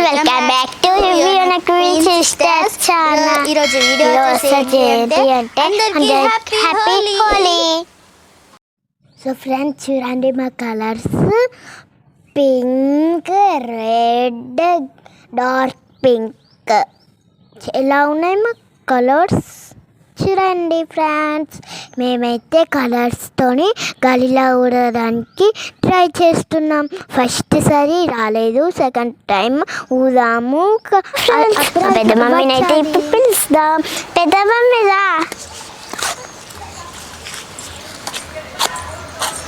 Welcome back to review queen sisters channel ఈరోజు video వచ్చేసి ఏంటి అంటే అందరికీ హ్యాపీ హోలీ సో ఫ్రెండ్స్ చూడండి మా colours pink red dark pink ఎలా ఉన్నాయి మా కలర్స్ చూడండి ఫ్రెండ్స్. మేమైతే కలర్స్తోని గాలిలో ఊడడానికి ట్రై చేస్తున్నాం. ఫస్ట్ సారి రాలేదు. సెకండ్ టైం ఊదాము. పెద్ద మమ్మీని అయితే ఇప్పుడు పిలుస్తాం. పెద్ద మమ్మీ రా.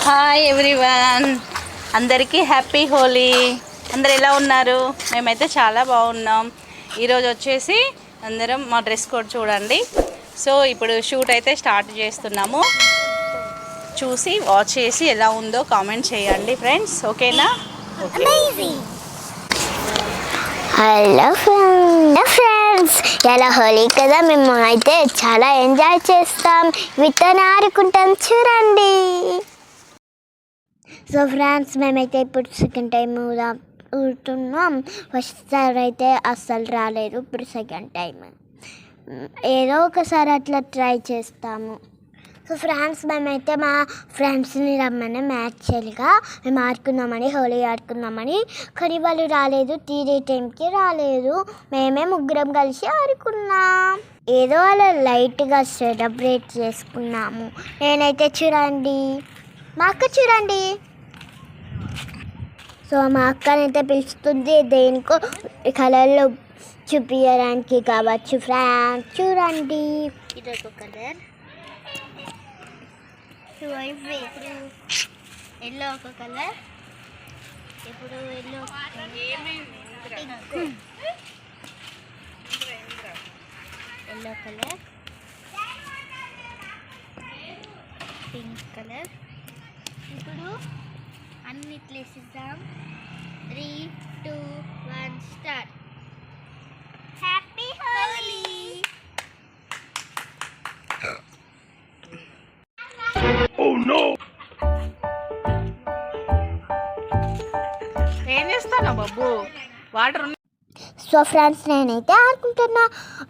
హాయ్ ఎవ్రీవన్ అందరికీ హ్యాపీ హోలీ. అందరు ఎలా ఉన్నారు? మేమైతే చాలా బాగున్నాం. ఈరోజు వచ్చేసి అందరం మా డ్రెస్ కోడ్ చూడండి. సో ఇప్పుడు షూట్ అయితే స్టార్ట్ చేస్తున్నాము. చూసి వాచ్ చేసి ఎలా ఉందో కామెంట్ చేయండి ఫ్రెండ్స్ ఓకేనా? Hello hello friends. ఎలా హోలీ కదా మేము అయితే చాలా ఎంజాయ్ చేస్తాం. విత్తన ఆడుకుంటాం చూడండి. సో ఫ్రెండ్స్ మేమైతే ఇప్పుడు సెకండ్ టైం ఊరుతున్నాం. ఫస్ట్ సార్ అయితే అస్సలు రాలేదు ఇప్పుడు సెకండ్ టైం ఏదో ఒకసారి అట్లా ట్రై చేస్తాము. సో ఫ్రెండ్స్ మేమైతే మా ఫ్రెండ్స్ని రమ్మని యాక్చువల్గా మేము ఆడుకుందామని హోలీ ఆడుకుందామని. కానీ వాళ్ళు రాలేదు తీరే టైంకి రాలేదు. మేమే ముగ్గురం కలిసి ఆడుకున్నాం. ఏదో అలా లైట్గా సెలబ్రేట్ చేసుకున్నాము. నేనైతే చూడండి. మా అక్క చూడండి. సో మా అక్కనైతే పిలుస్తుంది దేనికో కలర్లో చూపించడానికి కావచ్చు. ఫ్రాంక్ చూడండి. ఇదొక కలర్. ఎల్లో ఒక కలర్. ఇప్పుడు yellow yellow colour. Pink colour. ఇప్పుడు అన్ని వేసిద్దాం. Three two one start happy Holi ఏం చేస్తాను బాబు? వాటర్ సో ఫ్రెండ్స్ నేనైతే ఆడుకుంటున్నా.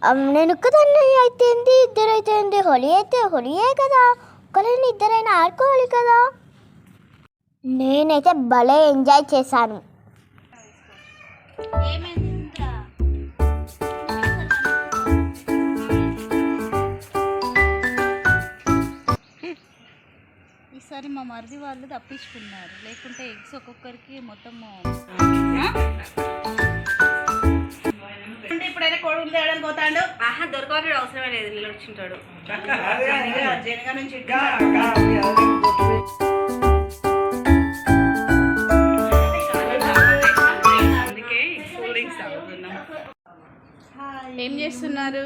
అమ్, నేను ఒక్కదాన్ని అయితే ఏంది, ఇద్దరు అయితే ఏంది, హోలీ అయితే హోలీయే కదా. ఒకరైనా ఇద్దరైనా ఆడుకోవాలి కదా. నేనైతే భలే ఎంజాయ్ చేశాను. ఏమైందిరా ఈసారి మా మరిది వాళ్ళు తప్పించుకున్నారు. లేకుంటే ఎగ్స్ ఒక్కొక్కరికి మొత్తము ఇప్పుడైనా కొడుకు తేయడానికి పోతాడు? ఆహా దొరకవాడు అవసరమే లేదు వీళ్ళు వచ్చింటాడు జనగా నుంచి ఏం చేస్తున్నారు?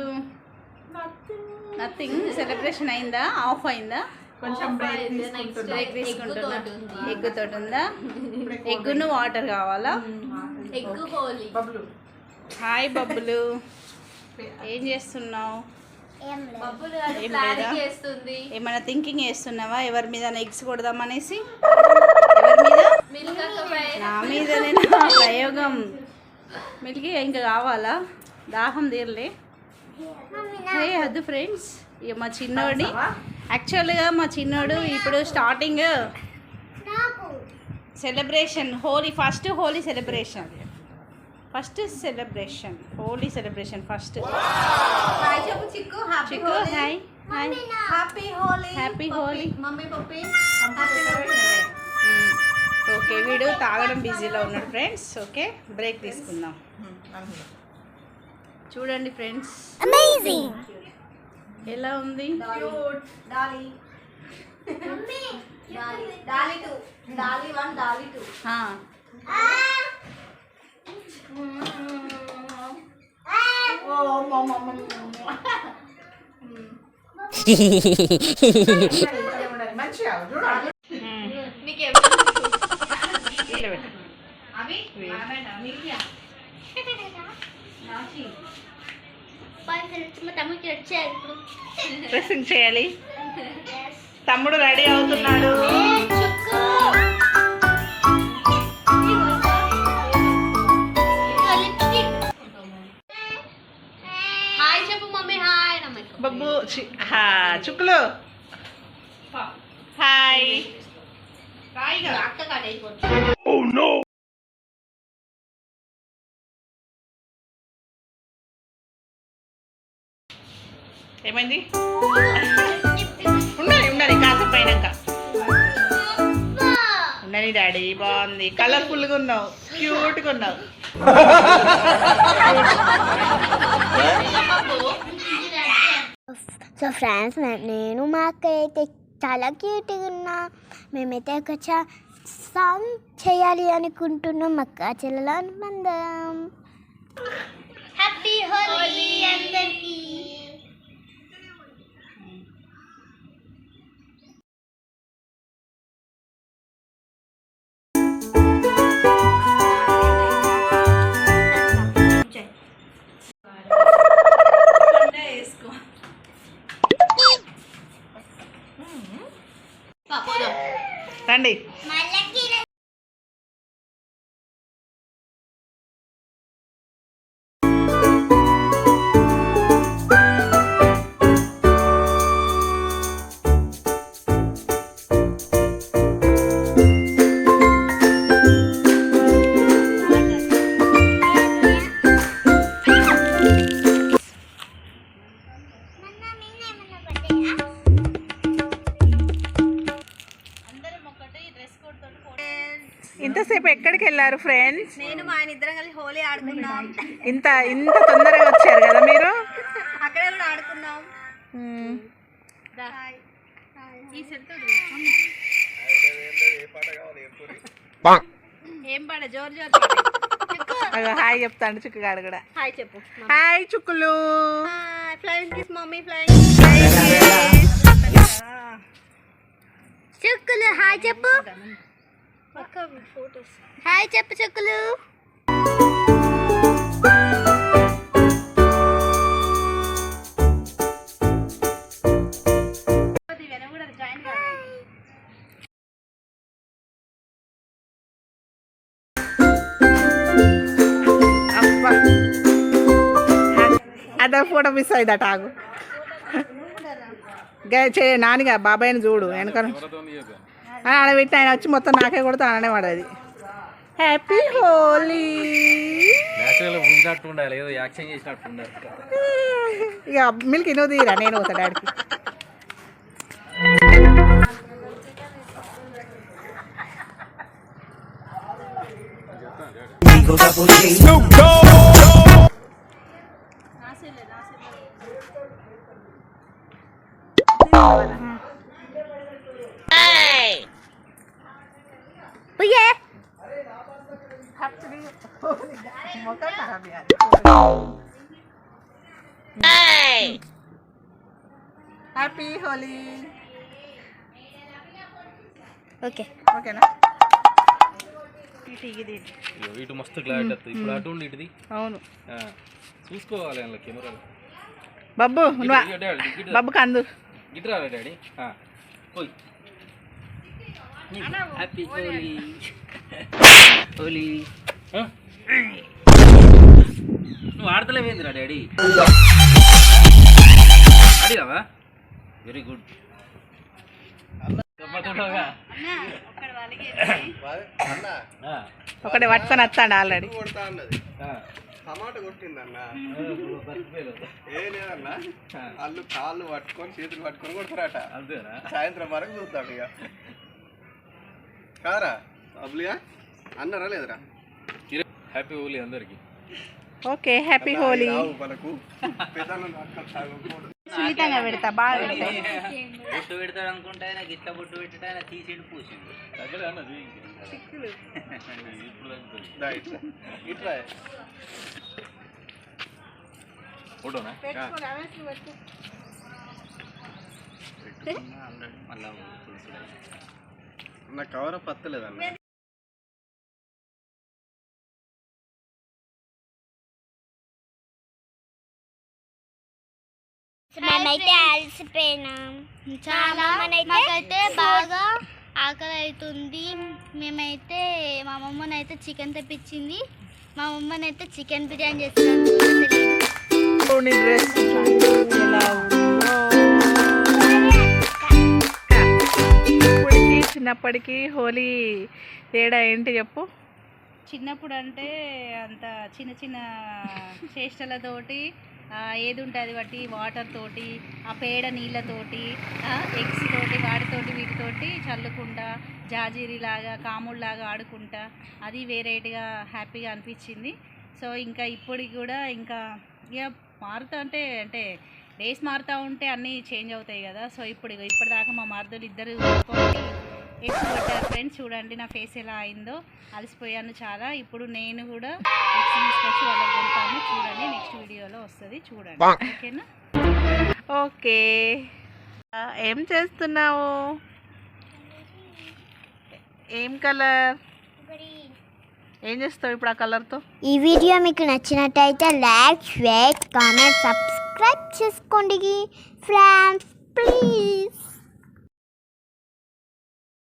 నథింగ్ సెలబ్రేషన్ అయిందా? ఆఫ్ అయిందా? కొంచెం బ్రేక్ తీసుకుంటున్నా. ఎగ్ తోటి ఉందా. ఎగ్గును వాటర్ కావాలా? హాయ్ బబ్బులు ఏం చేస్తున్నావు? బబ్బులు ఏం లేదా? చేస్తుంది. ఏమైనా థింకింగ్ చేస్తున్నావా? ఎవరి మీద ఎగ్స్ కొడదామనేసి? ఎవరి మీద? మిల్క్ నా మీదనే నా ప్రయోగం. మిల్కి ఇంకా కావాలా? దాహం తీరలే. హే హద్దు ఫ్రెండ్స్. ఇక మా చిన్నోడి. యాక్చువల్గా మా చిన్నోడు ఇప్పుడు starting celebration Holi first Holi celebration. First celebration Holi celebration first. Chikku happy Chikku hi hi. Happy Holi. Happy Holi. Mummy పప్పి ఓకే వీడు తాగడం బిజీలో ఉన్నాడు ఫ్రెండ్స్ ఓకే బ్రేక్ తీసుకుందాం. చూడండి ఫ్రెండ్స్. అమేజింగ్ ఎలా ఉంది? డాలీ డాలీ డ్రెస్సింగ్ చేయాలి. తమ్ముడు రెడీ అవుతున్నాడు. బబ్బు చుక్కులు. హాయ్. రాయిగా అక్క కాడ ఏమైంది? ఉన్నది ఉన్నది కాసేపు అయినాక ఉన్నది డాడీ బాగుంది. కలర్ఫుల్గా ఉన్నావు క్యూట్గా ఉన్నావు. సో ఫ్రెండ్స్ నేను మా అక్క అయితే చాలా క్యూట్గా ఉన్నా. మేమైతే ఒక చా సాంగ్ చేయాలి అనుకుంటున్నాం. అక్క చెల్లెల అనుబంధం. హ్యాపీ హోలీ అందరికీ. ఇంతసేపు ఎక్కడికి వెళ్ళారు ఫ్రెండ్స్ నేను మా ఆయన ఇద్దరం కలిసి హోలీ ఆడుకున్నాం. ఇంత ఇంత తొందరగా వచ్చారు కదా మీరు? అక్కడే కూడా ఆడుకున్నాం. ఏం పాడ జోరు హాయ్ చెప్తాను చుక్కుగాడు కూడా. హాయ్ చెప్పు హాయ్ చుక్కులు. ఫ్లైంగ్ కిస్ మమ్మీ ఫ్లైంగ్ చుక్కులు హాయ్ చెప్పు. హాయ్ చెప్పు చుక్కులు. అదే ఫోటో మిస్ అయిందట ఆగు. గా చే నానిగా బాబాయ్ని చూడు వెనక ఆడ పెట్టి ఆయన వచ్చి మొత్తం నాకే కొడుతూ అననే పడది. హ్యాపీ హోలీ ఇక మిల్క్ నువ్వు తీరా నేను పోతా డాడీకి. హ్యాపీ హోలీ. ఓకే. ఓకేనా? ఇటు మస్తు క్లారిటీ వస్తుంది ఇప్పుడు అటు ఉండి ఇటుది. అవును. ఆ, చూసుకోవాలి అందులో కెమెరాలు. బబ్బు నువ్వు? ఇటు డాడీ పోయి. హ్యాపీ హోలీ. హోలీ. నువ్వు ఆడతలేవేందిరా డాడీ? ఆడిరావా వెరీ గుడ్. ఒకటి పట్టుకొని వస్తాడు ఆల్రెడీ టమాటా కొట్టిందన్న. ఏ లేదన్నా. వాళ్ళు కాళ్ళు పట్టుకొని చేతులు పట్టుకొని కొడతారట. అంతేనా? సాయంత్రం వరకు చూద్దాం ఇక. కారా అబ్బులిగా అన్నారా లేదురా? హ్యాపీ హోలీ అందరికి. ఓకే హ్యాపీ హోలీ మనకు. సున్నితంగా పెడతా బాగా పెడతా. బొట్టు పెడతాడు అనుకుంటే ఆయన గిట్ల బొట్టు పెట్టిట ఆయన తీసిండు పూసిండు ఇట్లా. ఇట్లా. ఫోటోనా? కవర్ పత్తలేదన్న మేమైతే అలసిపోయినాం. చాలా మనైతే బాగా ఆకలి అవుతుంది మేమైతే మా అమ్మమ్మనైతే చికెన్ తెప్పించింది. మా అమ్మమ్మనైతే చికెన్ బిర్యానీ చేస్తున్నాం చిన్నప్పటికి హోలీ తేడా ఏంటి చెప్పు. చిన్నప్పుడు అంటే అంత చిన్న చిన్న చేష్టలతోటి ఏది ఉంటుంది బట్టి వాటర్ తోటి ఆ పేడ నీళ్ళతోటి ఎగ్స్ తోటి వాటితోటి వీటితోటి చల్లుకుంటా జాజీరిలాగా కాముళ్ళాగా ఆడుకుంటా. అది వేరేటిగా హ్యాపీగా అనిపించింది. సో ఇంకా ఇప్పటికి కూడా ఇంకా ఇక మారుతా అంటే అంటే డేస్ మారుతూ ఉంటే అన్నీ చేంజ్ అవుతాయి కదా. సో ఇప్పుడు ఇప్పటిదాకా మా మరుదులు ఇద్దరు ఎగ్స్ కొట్టారు ఫ్రెండ్స్ చూడండి నా ఫేస్ ఎలా అయిందో. అలసిపోయాను చాలా. ఇప్పుడు నేను కూడా ఎగ్స్ తీసుకొచ్చి వాళ్ళకి కొడతాను. చూడండి నెక్స్ట్ వీడియోలో వస్తుంది. చూడండి. ఓకేనా? ఓకే. ఏం చేస్తున్నావు? ఏం కలర్? ఏం చేస్తావు ఇప్పుడు ఆ కలర్తో? ఈ వీడియో మీకు నచ్చినట్టయితే లైక్ షేర్ కామెంట్ సబ్స్క్రైబ్ చేసుకోండి. Friends please